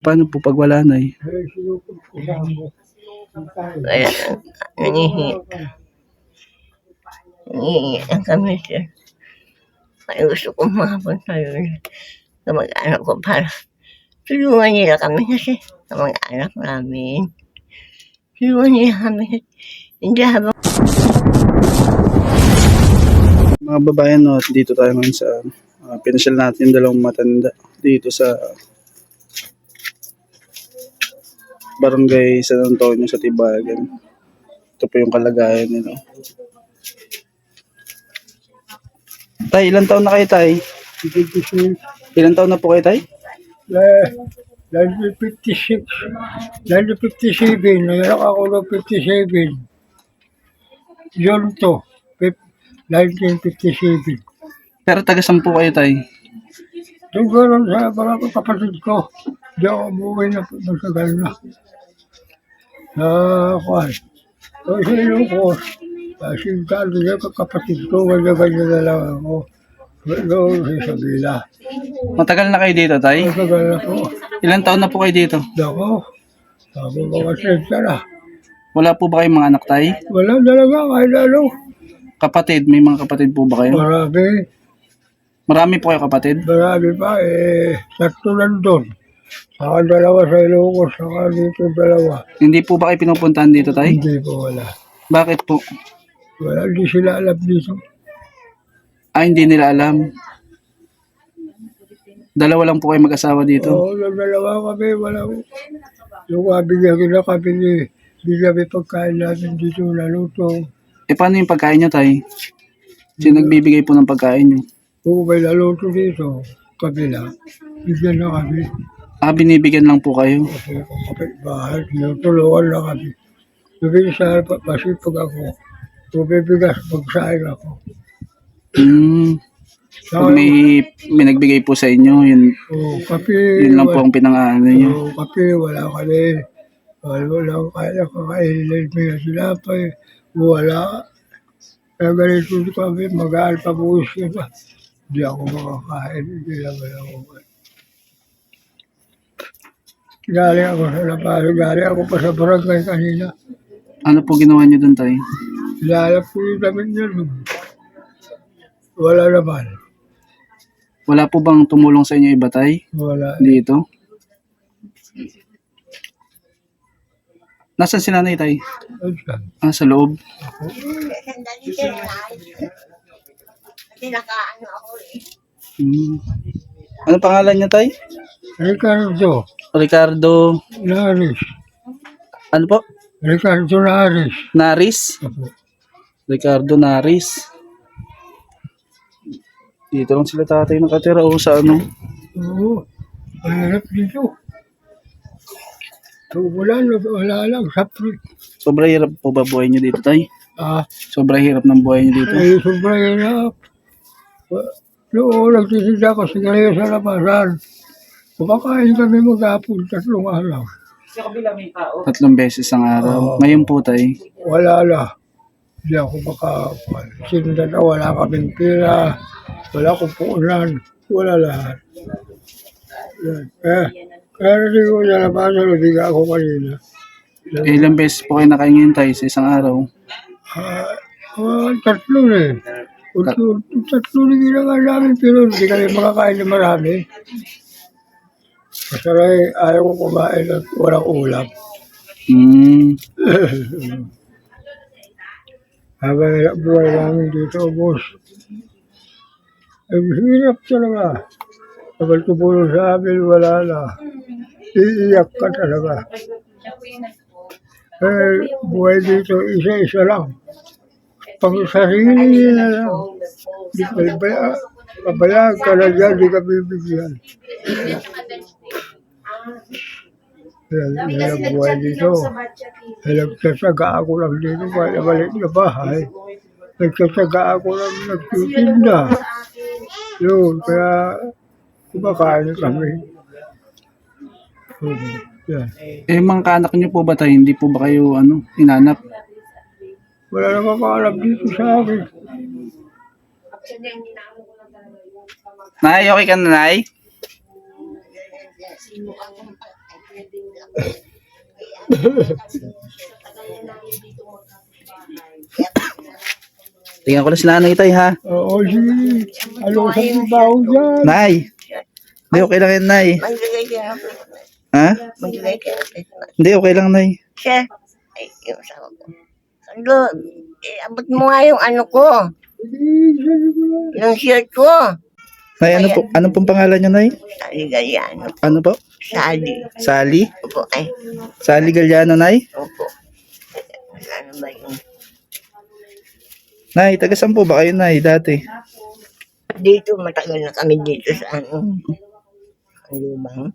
Paano po pag wala na eh? Sa. Kaya nangihi. Nangihi ang kami sir. Kaya gusto kong makapunta yun sa mag-anak ko para tulungan nila kami kasi sa mag-anak namin. Tulungan nila kami. Hindi habang Mga babayan, no, dito tayo ngayon sa uh, pinasyal natin dalawang matanda dito sa Barangay San Antonio sa Tibagan. Ito po yung kalagayan nila. Tay, ilan taon na kayo, Tay? Ilan taon na po kayo, Tay? Eh, 1956. 1957. Nangyari ako ng 57. Yun to. Fif- 1957. Pero taga saan po kayo, Tay? Gano'n sa mga kapatid ko. Di ako umuwi na matagal na. Sa kwan. O sa Ilocos. Kasi dati na kapatid ko, ganyan-ganyan na lang ako. Doon sa Isabela. Matagal na kayo dito, Tay? Matagal na po. Ilan taon na po kayo dito? Dako. Ako mga sensya na. Wala po ba kayong mga anak, Tay? Wala talaga kahit ano. Kapatid, may mga kapatid po ba kayo? Marami. Marami po kayo kapatid? Marami pa eh. Tatlo nandun. Saka dalawa sa Ilocos. Saka dito dalawa. Hindi po ba kayo pinupuntahan dito, Tay? Hindi po wala. Bakit po? Wala, hindi sila alam dito. Ah, hindi nila alam. Dalawa lang po kayo mag-asawa dito. Oo, dalawa kami, wala. Yung kabigyan ko na kami ni bigyan may pagkain natin dito naluto. Eh, paano yung pagkain nyo, Tay? Sino nagbibigay po ng pagkain nyo? Kung may naluto dito, kabila, bigyan na kami. Ah, binibigyan lang po kayo. Kasi kung kapit bahay, tinutulungan na kami. Sabi sa pa- masipag ako. Tubibigas pagsain ako. Hmm. Pag may, may nagbigay po sa inyo, yun, oh, kape, yun lang po ang pinangaano nyo. oh, kape, wala kami. Wala, wala akong kaya kakainin. May sinapay, wala. Kaya ganito kami, mag-aal pa buwis ka pa. Hindi ako makakain, hindi naman ako. Galing ako sa labas, galing ako pa sa barangay kanina. Ano po ginawa nyo dun, Tay? Lalap ko yung damit niya. no. Wala naman. Wala po bang tumulong sa inyo iba, Tay? Wala. Dito? Nasaan si nanay, Tay? Ah, sa loob. sandali sir. Kasi nakaano ako eh. Hmm. Ano pangalan niya, Tay? Ricardo Ricardo, Naris. ano po? Ricardo Naris. Naris? Ricardo Naris. Dito lang sila tatay nakatira o sa ano. Oo. Mahirap dito. Kung wala, wala lang. Sapri. Sobrang hirap po ba buhay niyo dito, tay? Ah, Sobrang hirap ng buhay niyo dito. ay sobrang hirap. Noon, nagtitinda ko sigarilyo sa labasan. Kumakain kami maghapon, tatlong araw. Tatlong beses ang araw. Ngayon po, tay. Wala na. Hindi ako maka... Sinda na wala kaming pera. Wala akong puunan. Wala lahat. Yan. Eh, kaya hindi ko nalabasan, hindi ka ako kanina. Eh, ilang beses po kayo nakaingin, tay, sa isang araw? Ah, ah, tatlo na eh. Tatlo, tatlo na ginagawa namin, pero hindi kami makakain na marami. Masaray, ayaw ko kumain at walang ulam. Hmm. Habang hirap buhay namin dito, boss. Ang hirap talaga. Kapag tumulong sa amin, wala na. Iiyak ka talaga. Eh, buhay dito, isa-isa lang. Pang sarili na lang. Di ka baya, kabayaan ka na dyan, di ka bibigyan. Yan, yan ang buhay dito. Eh, nagsasaga ako lang dito, kaya maliit na bahay. Nagsasaga ako lang nagtitinda. Yun, kaya kumakain kami. Hmm, Yan. Eh, mga kaanak niyo po ba, tay? Hindi po ba kayo, ano, inanap? Wala na makakalam dito sa akin. Nay, okay ka na, nay? Tingnan ko lang si nanay tay ha. Oo, si... Ano sa trabaho dyan? Nay. Hindi, okay lang yan, nay. Magbigay ka. Ha? Magbigay ka. Hindi, okay lang, nay. Sir, ay, yung asawa ko. Sando, eh, abot mo nga yung ano ko. Yung shirt ko. Nay, ano po, ano pong pangalan niyo, nay? Sali Galiano. Ano po? Sali. Sally? Opo, ay, Sally Galliano, nay? opo. Ano ba yun? Nay, taga saan po ba kayo, nay, dati? Dito, matagal na kami dito sa ano. Ano bang?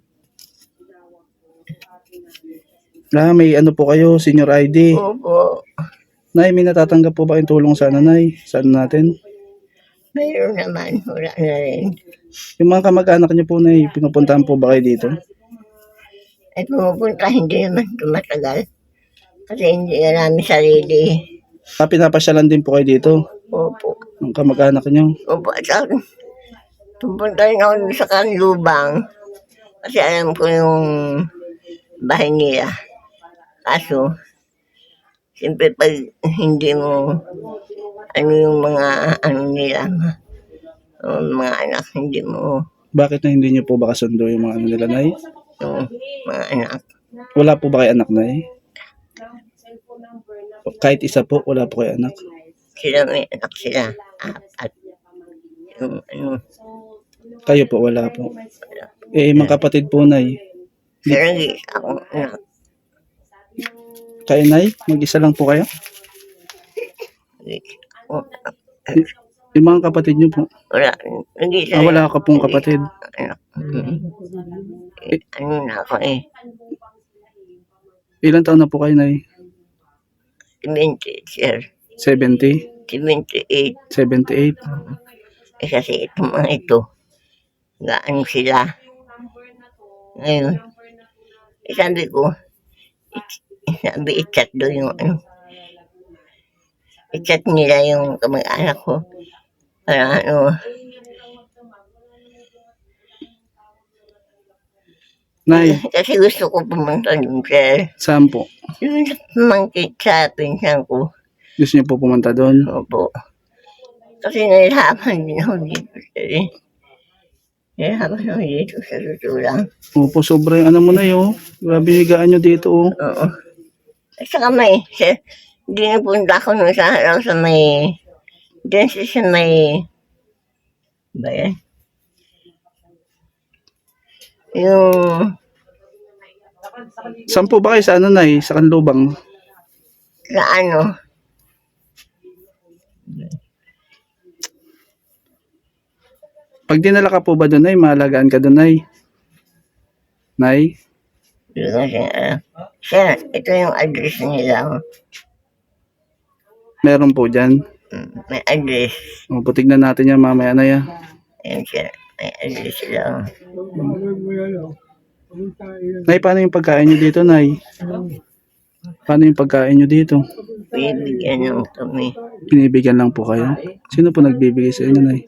Ah, may ano po kayo, senior ID. Opo. Nay, may natatanggap po ba kayong tulong sana, nay? Saan natin? Mayroon naman, wala na rin. Yung mga kamag-anak niyo po, nay, pinupuntahan po ba kayo dito? At pumupunta, hindi naman tumatagal. Kasi hindi na namin sarili. Ah, pinapasyalan din po kayo dito, Opo. ng kamag-anak niyo. Opo, at saka, pupunta rin ako sa kanlubang. Kasi alam ko yung bahay nila. Kaso, siyempre pag hindi mo, ano yung mga, ano nila, yung mga anak, hindi mo, Bakit na hindi niyo po ba kasundo yung mga ano nila, nay? yung mga anak, Wala po ba kayo anak, nay? Kahit isa po, wala po kayo anak. sila may anak sila, apat. Yung ano, Kayo po, wala po. Eh, mga kapatid po, nay. sila nag-iisa akong anak. Kayo, nay? Mag-isa lang po kayo? Akong anak. Yung mga kapatid niyo po. Wala, Ah, wala ka pong kapatid. Mm. Eh, ano na ako eh. Ilan taon na po kayo, nay? 70, sir. 70? 78. 78? Eh, kasi itong mga ito, gaano sila. Ngayon, eh, sabi ko, sabi i-chat doon yung ano, i-chat nila yung kamag-anak ko. Para ano, Nay, kasi gusto ko pumunta doon, sir. saan po? Yung sa pamangkin sa pinsan ko. Gusto niyo po pumunta doon? Opo. Kasi nahirapan din ako dito, sir. eh. Nahirapan ako dito sa susulang. Opo, sobrang ano mo na yun. Grabe higaan niyo dito, oh. Oo. Saka may, sir, hindi napunta ako nung sa araw sa may, dyan siya sa may, ba yan? Yung, Saan po ba kayo sa ano, nay? Sa Kanlubang? sa ano, Pag dinala ka po ba doon, nay? Mahalagaan ka doon, nay? Nay? Alam. Sir, ito yung address nila. oh. Meron po dyan. Mm, May address. Opo, tignan natin yan mamaya na yan. Ayan sir, may address sila. oh. Oh. Nay, paano yung pagkain nyo dito, nay? Paano yung pagkain nyo dito? Bibigyan ng kami. Binibigyan lang po kayo? Sino po nagbibigay sa inyo, nay?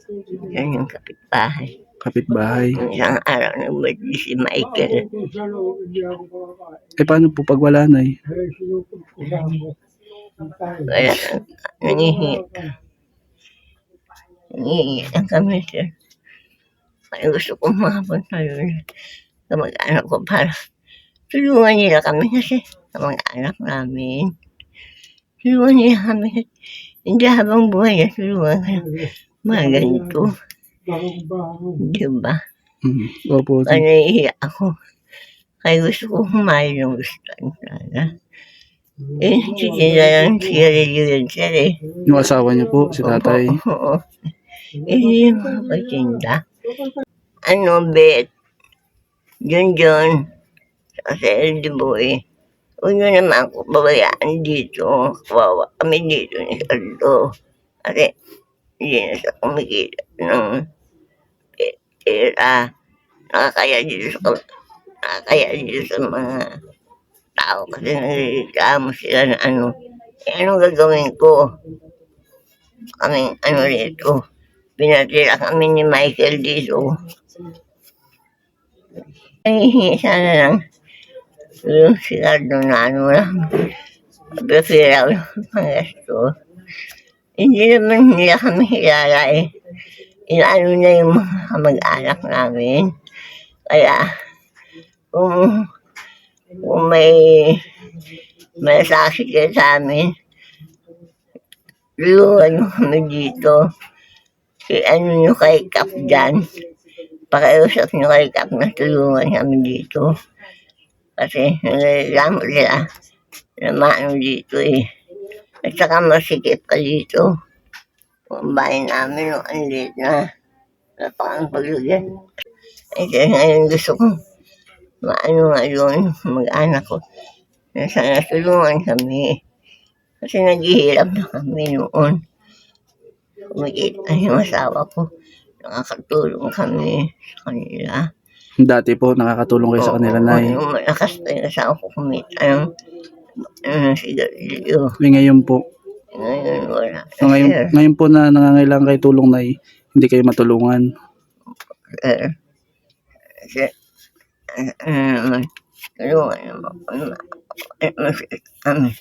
Yan yung kapitbahay. Kapitbahay. Isang araw nag-birthday si Michael. Eh, paano po pag wala, nay? Eh. Wala, nangihi. Nangihi lang kami, sir. Kaya gusto kong makapunta yun. Sa mag-anak ko para tulungan nila kami kasi sa mag-anak namin. Tulungan nila kami. Hindi habang buhay na tulungan kayo. Mga ganito. Barong-barong. Di ba? Hmm. Opo. Kaya naiiyak ako. Kaya gusto ko humayo ng gusto sana. Eh, titinda lang siya yun sir eh. Yung asawa niyo po, si tatay. Oo. Eh, hindi makapagtinda. Ano, bet? Yun yun. Sa LD boy. Huwag nyo naman ako babayaan dito. Kawawa kami dito ni Saldo. Kasi hindi na siya kumikita ng pe- pera. Nakakaya dito sa nakakaya dito sa mga tao kasi nagreklamo sila na ano. Eh, anong gagawin ko? Kaming ano rito. Pinatira kami ni Michael dito. Nahihingi sana lang yung sinado na ano lang, prepare ng gasto. Hindi naman nila kami kilala eh. Inaano na yung mga kamag-anak namin. Kaya, kung, kung may malasakit ka sa amin, tulungan nyo kami dito. Si ano nyo kay Kap dyan. Pakiusap nyo kay Kap na tulungan kami dito. Kasi nagreklamo sila na maano dito eh. At saka masikip ka dito. Kung bahay namin nung ang liit na napakang paglugyan. Eh kaya ngayon gusto ko maano nga yun, mag-anak ko. Na sana tulungan kami. Kasi naghihirap na kami noon. Kumikita yung asawa ko. Nakakatulong kami sa kanila. Dati po, nakakatulong kayo sa kanila, Oo, Nay. Yung malakas pa yung asawa ko kumita ng ano, sigarilyo. Eh, ngayon po, Ngayon wala. so, ngayon, Sir, ngayon po na nangangailangan kayo tulong, Nay, hindi kayo matulungan. Sir, ano ano naman, tulungan naman ko na eh, masakit kami.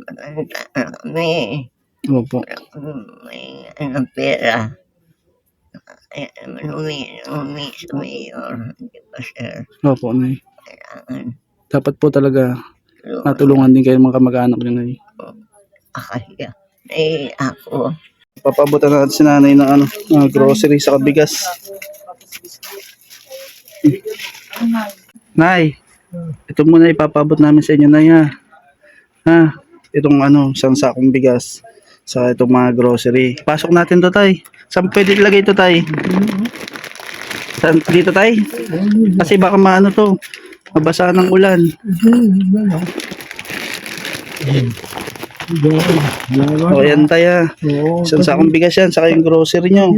Matanda na kami. Opo. May ano, pera. Kaya naman humingi, humingi sa mayor. Hindi ba, sir? Opo, Nay. Kailangan Dapat po talaga tulungan. natulungan din kayo mga kamag-anak nyo, Nay. Akaya. Eh, ako. Papabutan natin si nanay ng ano, mga grocery sa bigas. Nay, ito muna ipapabot namin sa inyo, Nay, ha? Ha? Itong ano, isang sakong bigas sa itong mga grocery. Pasok natin to, Tay. Saan pwede ilagay ito, Tay? Saan, dito, Tay? Kasi baka maano to, mabasa ng ulan. O, yan, Tay, ha? Oo. Isang sakong bigas yan, saka yung grocery nyo.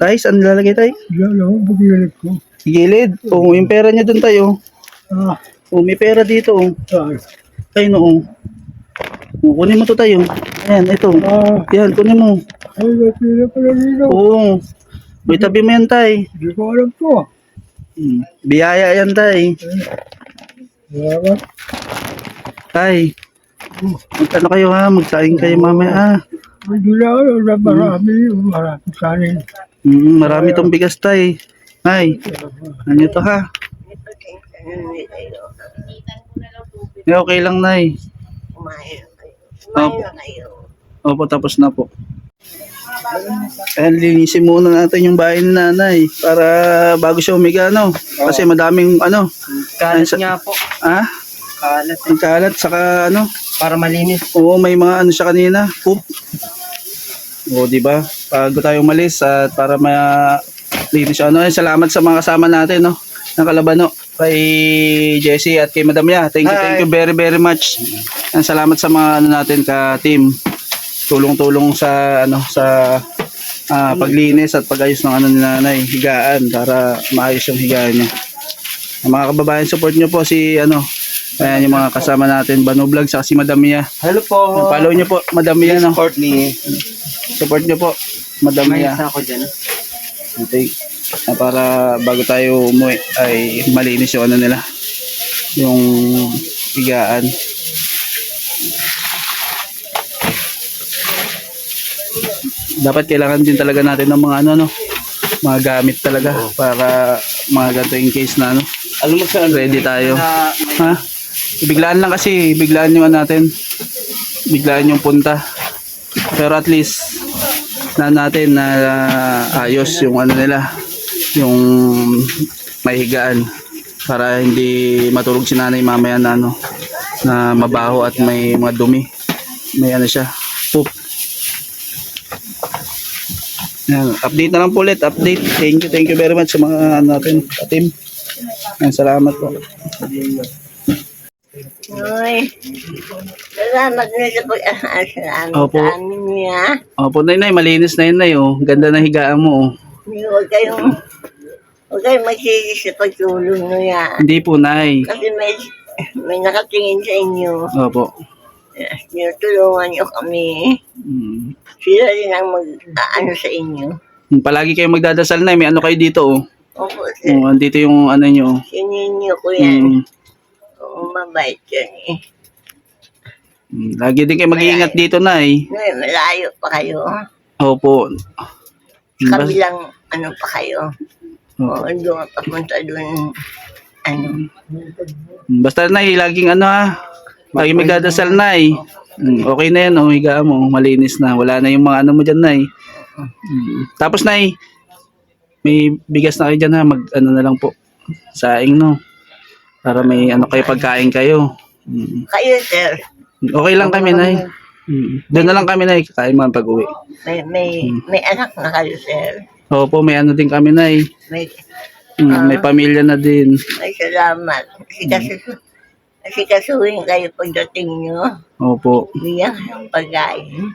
Tay, saan nilalagay, Tay? Diyan ako, pagkilit ko. Gilid. O, yung pera niya dun tayo. Ah, O, may pera dito. oh. ay. Ay, no. O, kunin mo to tayo. Ayan, ito. Ah, Yan, kunin mo. ay, pila pala dito. Oo. May tabi mo yan, tay. Hindi ko alam to. Hmm. Biyaya yan, tay. Salamat. Tay. Magkano kayo ha? Magsaing kayo mamaya ha? Ako, na marami, marami sanin. Mm, marami tong bigas, tay. Ay, ano to ha? Eh, okay lang, nay. Kumain kayo. Opo, tapos na po. Ayan, linisin muna natin yung bahay ni nanay para bago siya umiga, no? Kasi madaming, ano, Kalat nga po. ah, Kalat. ang kalat, saka, ano, Para malinis. oo, may mga, ano siya kanina, poop. Oo, di ba? Bago tayo umalis at para ma linis siya. Ano, eh, salamat sa mga kasama natin, no? Ng Kalabano, kay Jesse at kay Madam Ya. Thank you, thank you very, very much. And salamat sa mga, ano natin, ka team. Tulong-tulong sa, ano, sa ah, paglinis at pag-ayos ng ano ni nanay, higaan, para maayos yung higaan niya. Ang mga kababayan, support nyo po si, ano, ayan yung mga kasama natin, Bano Vlog, saka si Madam Mia. Hello po. Follow nyo po, Madam Mia, no? Courtney. Support nyo po, Madam Mia. isa ako dyan. Okay. Ah, para bago tayo umuwi ay malinis yung ano nila. Yung higaan. Dapat kailangan din talaga natin ng mga ano no, mga gamit talaga para mga ganito in case na ano. Alam mo saan? Ready tayo. Na, Ha? Biglaan lang kasi, biglaan yung ano natin. Biglaan yung punta. Pero at least na natin na ayos yung ano nila, yung may higaan para hindi matulog si nanay mamaya na ano na mabaho at may mga dumi. May ano siya, poop. Yan, update na lang po ulit, update. Thank you, thank you very much sa mga ano natin, team. Salamat po. Uy, salamat na sa pag-ahas namin Opo. sa amin niya. Opo, nay, malinis na yun, nay, oh. Ganda ng higaan mo, oh. Huwag kayong, huwag kayong magsisi sa pagtulong niya. Hindi po, nay. Kasi may, may nakatingin sa inyo. Opo. Tinutulungan niyo kami. Mm. Sila rin ang mag-ano sa inyo. Palagi kayo magdadasal, nay. May ano kayo dito, oh. Opo, sir. Oh, andito yung ano nyo, oh. Sinin niyo ko yan. Mm. Mabait yan eh. Mm, Lagi din kayo mag-iingat dito, Nay. Nay, malayo pa kayo. Opo. Bas- Kabilang ano pa kayo. Opo. O, doon papunta doon. Ano, Basta Nay, laging ano ha. Lagi may gadasal, Nay. Mm, Okay na yan, oh, higa mo. Malinis na. Wala na yung mga ano mo dyan, Nay. Mm. Tapos, Nay, may bigas na kayo dyan ha. Mag, ano na lang po. Saing, no? Para may ano kayo, pagkain kayo. Mm. kayo sir, Okay lang kami, Nay. Mm. Doon na lang kami, Nay. Kakain mo pag uwi. may, may, may anak na kayo sir. Opo, may ano din kami, Nay. May, Mm, may pamilya na din. may salamat. Kasi kasi, kasi kasuhin kayo pagdating nyo. Opo. Bigyan ng pagkain.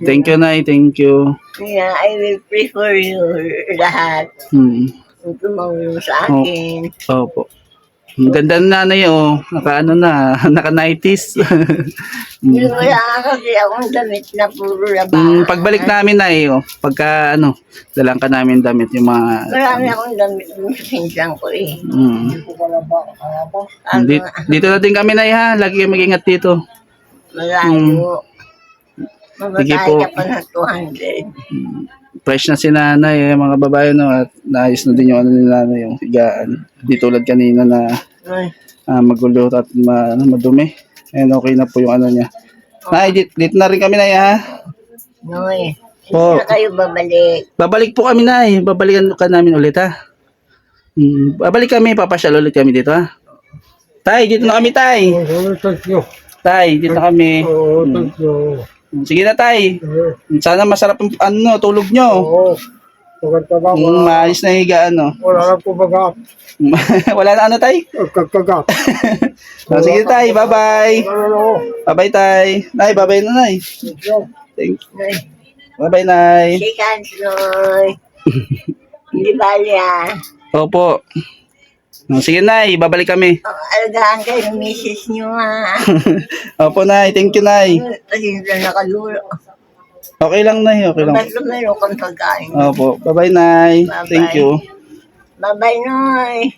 Thank you, Nay. Thank you. Kaya I will pray for you lahat. Mm. Tumawin sa akin. Opo. Ang ganda na nanay, oh. Naka ano na, naka 90s. Yung wala kasi akong damit na puro labahan. Mm, pagbalik namin na eh, oh. Pagka ano, dalang ka namin damit yung mga... Marami akong damit sa pinsan ko eh. Mm. Ano, Dito, dito na din kami na ha. Lagi kayo mag-ingat dito. malayo. Mamatay po. ka pa ng 200. Fresh na si nanay, eh, mga babae, no. At naayos na din yung ano ni nanay, yung higaan. Di tulad kanina na Ay, ah, magulo at ma, ano, madumi. And okay na po yung ano niya. Nay, dito, dito na rin kami na ha. Noy. Po. Na kayo babalik. Babalik po kami na eh. Babalikan ka namin ulit ha. Hmm, babalik kami, papasyal ulit kami dito ha. Tay, dito na kami tay. Oo, thank you. Tay, dito na kami. Oo, thank you. Sige na tay. Eh, Sana masarap ang ano, tulog nyo. Oo. Maganda ba? Hmm, maayos na higa ano. Wala lang kumagap. Wala na ano tay? Kagkagap. Oh, sige tay, bye-bye. Ano, Bye-bye tay. Nay, bye-bye na nay. thank you. Thank Noy. Bye-bye nay. Shake hands, Noy. Hindi bali ah. Opo. Oh, sige nay, babalik kami. Oh, alagaan kayo ng misis nyo ha. Opo nay, thank you nay. Kasi na nakalulo. Okay lang nay, okay lang. Basta meron kang pagkain. Opo, bye-bye nay. Bye-bye. Thank you. Bye-bye, Noy.